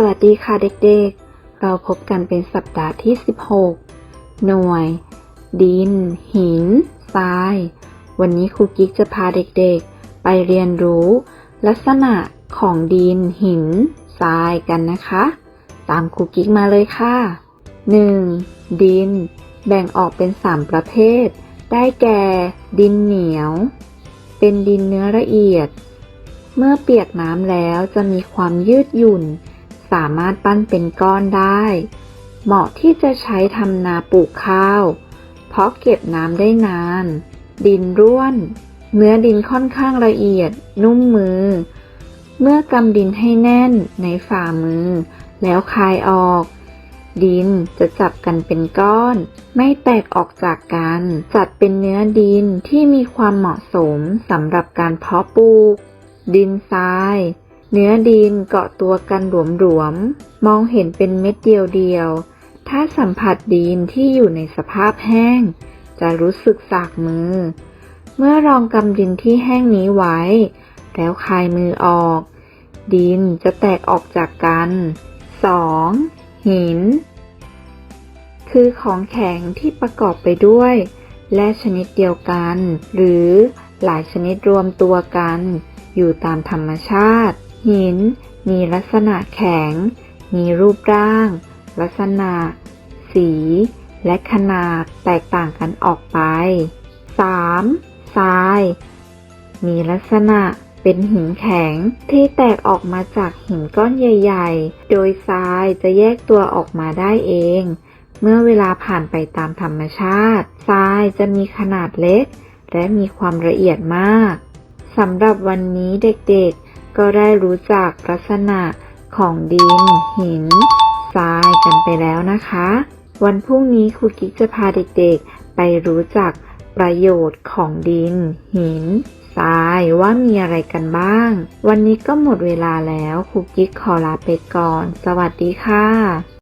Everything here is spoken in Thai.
สวัสดีค่ะเด็กๆ เราพบกันเป็นสัปดาห์ที่ 16 หน่วย ดิน หิน ทราย วันนี้ครูกิ๊กจะพาเด็กๆ ไปเรียนรู้ ลักษณะของดิน หิน ทรายกันนะคะ ตามครูกิ๊กมาเลยค่ะ 1. ดิน แบ่งออกเป็น 3 ประเภท ได้แก่ ดินเหนียว เป็นดินเนื้อละเอียด เมื่อเปียกน้ำแล้วจะมีความยืดหยุ่น สามารถปั้นเป็นก้อนได้ เหมาะที่จะใช้ทำนาปลูกข้าว เพราะเก็บน้ำได้นาน ดินร่วน เนื้อดินค่อนข้างละเอียด นุ่มมือ เมื่อกำดินให้แน่นในฝ่ามือ แล้วคายออก ดินจะจับกันเป็นก้อน ไม่แตกออกจากกัน จัดเป็นเนื้อดินที่มีความเหมาะสมสำหรับการเพาะปลูก ดินทราย เนื้อดินเกาะตัวกันหลวมๆ มองเห็นเป็นเม็ดเดียวๆ ถ้าสัมผัสดินที่อยู่ในสภาพแห้ง จะรู้สึกสากมือ เมื่อรองกำดินที่แห้งนี้ไว้ แล้วคายมือออก ดินจะแตกออกจากกัน 2. หิน คือของแข็งที่ประกอบไปด้วย และชนิดเดียวกัน หรือหลายชนิดรวมตัวกัน อยู่ตามธรรมชาติ หิน มีลักษณะแข็ง มีรูปร่าง ลักษณะ สี และขนาดแตกต่างกันออกไป 3. ทราย มีลักษณะเป็นหินแข็งที่แตกออกมาจากหินก้อนใหญ่ ๆ โดยทรายจะแยกตัวออกมาได้เอง เมื่อเวลาผ่านไปตามธรรมชาติ ทรายจะมีขนาดเล็ก และมีความละเอียดมาก สำหรับวันนี้เด็กๆ ก็ได้รู้จักลักษณะของดิน หิน ทรายกันไปแล้วนะคะ วันพรุ่งนี้ครูกิ๊กจะพาเด็กๆ ไปรู้จักประโยชน์ของดิน หิน ทรายว่ามีอะไรกันบ้าง วันนี้ก็หมดเวลาแล้วครูกิ๊กขอลาไปก่อน สวัสดีค่ะ